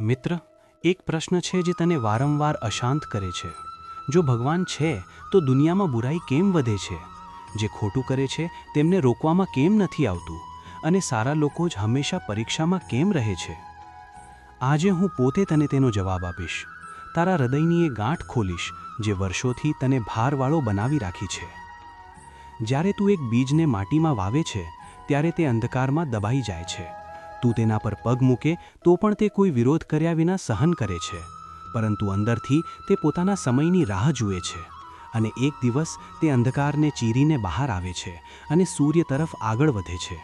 મિત્ર, એક પ્રશ્ન છે જે તને વારંવાર અશાંત કરે છે. જો ભગવાન છે, તો દુનિયામાં બુરાઈ કેમ વધે છે? જે ખોટું કરે છે, તેમને રોકવામાં કેમ નથી આવતું? અને સારા લોકો જ હંમેશા પરીક્ષામાં કેમ રહે છે? આજે હું પોતે તને તેનો જવાબ આપીશ. તારા હૃદયની એ ગાંઠ ખોલીશ, જે વર્ષોથી તને ભારવાળો બનાવી રાખી છે. જ્યારે તું એક બીજને માટીમાં વાવે છે, ત્યારે તે અંધકારમાં દબાઈ જાય છે. તું તેના પર પગ મૂકે તો પણ તે કોઈ વિરોધ કર્યા વિના સહન કરે છે. પરંતુ અંદરથી તે પોતાના સમયની રાહ જુએ છે અને એક દિવસ તે અંધકારને ચીરીને બહાર આવે છે અને સૂર્ય તરફ આગળ વધે છે.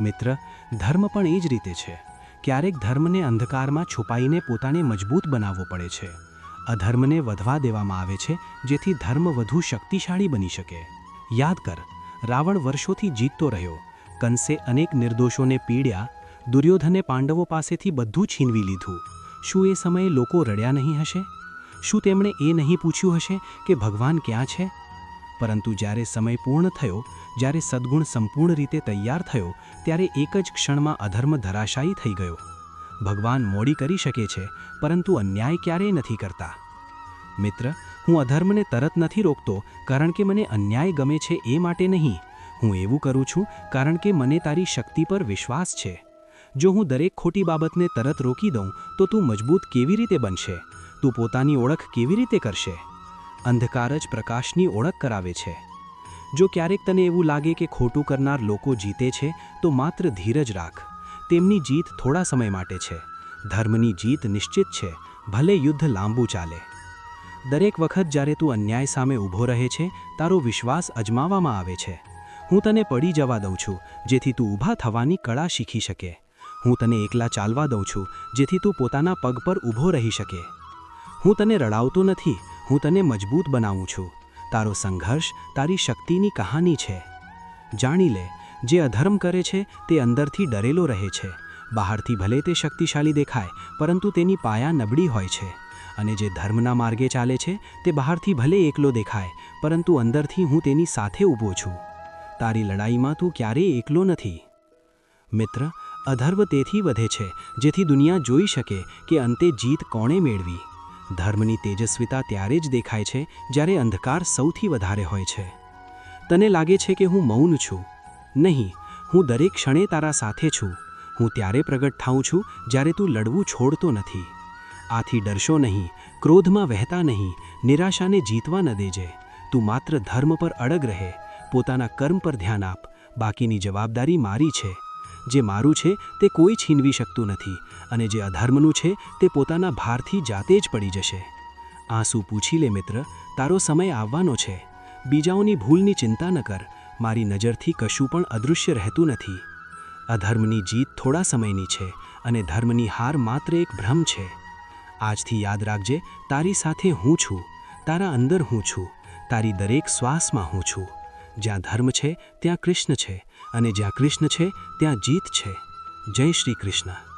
મિત્ર, ધર્મ પણ એ જ રીતે છે. ક્યારેક ધર્મને અંધકારમાં છુપાઈને પોતાને મજબૂત બનાવવો પડે છે. અધર્મને વધવા દેવામાં આવે છે જેથી ધર્મ વધુ શક્તિશાળી બની શકે. યાદ કર, રાવણ વર્ષોથી જીતતો રહ્યો. કંસે અનેક નિર્દોષોને પીડ્યા દુર્યોધને પાંડવો પાસેથી બધું છીનવી લીધું. શું એ સમયે લોકો રડ્યા નહીં હશે? શું તેમણે એ નહીં પૂછ્યું હશે કે ભગવાન ક્યાં છે? પરંતુ જ્યારે સમય પૂર્ણ થયો, જ્યારે સદ્ગુણ સંપૂર્ણ રીતે તૈયાર થયો, ત્યારે એક જ ક્ષણમાં અધર્મ ધરાશાયી થઈ ગયો. ભગવાન મોડી કરી શકે છે, પરંતુ અન્યાય ક્યારેય નથી કરતા. મિત્ર, હું અધર્મને તરત નથી રોકતો, કારણ કે મને અન્યાય ગમે છે એ માટે નહીં. હું એવું કરું છું કારણ કે મને તારી શક્તિ પર વિશ્વાસ છે. જો હું દરેક ખોટી બાબતને તરત રોકી દઉં, તો તું મજબૂત કેવી રીતે બનશે? તું પોતાની ઓળખ કેવી રીતે કરશે? અંધકાર જ પ્રકાશની ઓળખ કરાવે છે. જો ક્યારેક તને એવું લાગે કે ખોટું કરનાર લોકો જીતે છે, તો માત્ર ધીરજ રાખ. તેમની જીત થોડા સમય માટે છે. ધર્મની જીત નિશ્ચિત છે. ભલે યુદ્ધ લાંબુ ચાલે. દરેક વખત જ્યારે તું અન્યાય સામે ઊભો રહે છે, તારો વિશ્વાસ અજમાવવામાં આવે છે. હું તને પડી જવા દઉં છું, જેથી તું ઊભા થવાની કળા શીખી શકે. હું તને એકલા ચાલવા દઉં છું, જેથી તું પોતાના પગ પર ઊભો રહી શકે. હું તને રડાવતો નથી, હું તને મજબૂત બનાવું છું. તારો સંઘર્ષ તારી શક્તિની કહાની છે. જાણી લે, જે અધર્મ કરે છે તે અંદરથી ડરેલો રહે છે. બહારથી ભલે તે શક્તિશાળી દેખાય, પરંતુ તેની પાયા નબળી હોય છે. અને જે ધર્મના માર્ગે ચાલે છે, તે બહારથી ભલે એકલો દેખાય, પરંતુ અંદરથી હું તેની સાથે ઊભો છું. તારી લડાઈમાં તું ક્યારેય એકલો નથી. મિત્ર અધર્વ તેથી વધે છે, જેથી દુનિયા જોઈ શકે કે અંતે જીત કોણે મેળવી. ધર્મની તેજસ્વીતા ત્યારે જ દેખાય છે, જ્યારે અંધકાર સૌથી વધારે હોય છે. તને લાગે છે કે હું મૌન છું? નહીં, હું દરેક ક્ષણે તારા સાથે છું. હું ત્યારે પ્રગટ થાઉં છું, જ્યારે તું લડવું છોડતો નથી. આથી ડરશો નહીં, ક્રોધમાં વહેતા નહીં, નિરાશાને જીતવા ન દેજે. તું માત્ર ધર્મ પર અડગ રહે, પોતાના કર્મ પર ધ્યાન આપ. બાકીની જવાબદારી મારી છે. જે મારું છે તે કોઈ છીનવી શકતું નથી અને જે અધર્મનું છે તે પોતાના ભારથી જાતે જ પડી જશે. આંસુ પૂછી લે, મિત્ર, તારો સમય આવવાનો છે. બીજાઓની ભૂલની ચિંતા ન કર, મારી નજરથી કશું પણ અદૃશ્ય રહેતું નથી. અધર્મની જીત થોડા સમયની છે અને ધર્મની હાર માત્ર એક ભ્રમ છે. આજથી યાદ રાખજે, તારી સાથે હું છું, તારા અંદર હું છું, તારી દરેક શ્વાસમાં હું છું. જ્યાં ધર્મ છે, ત્યાં કૃષ્ણ છે અને જ્યાં કૃષ્ણ છે, ત્યાં જીત છે. જય શ્રી કૃષ્ણ.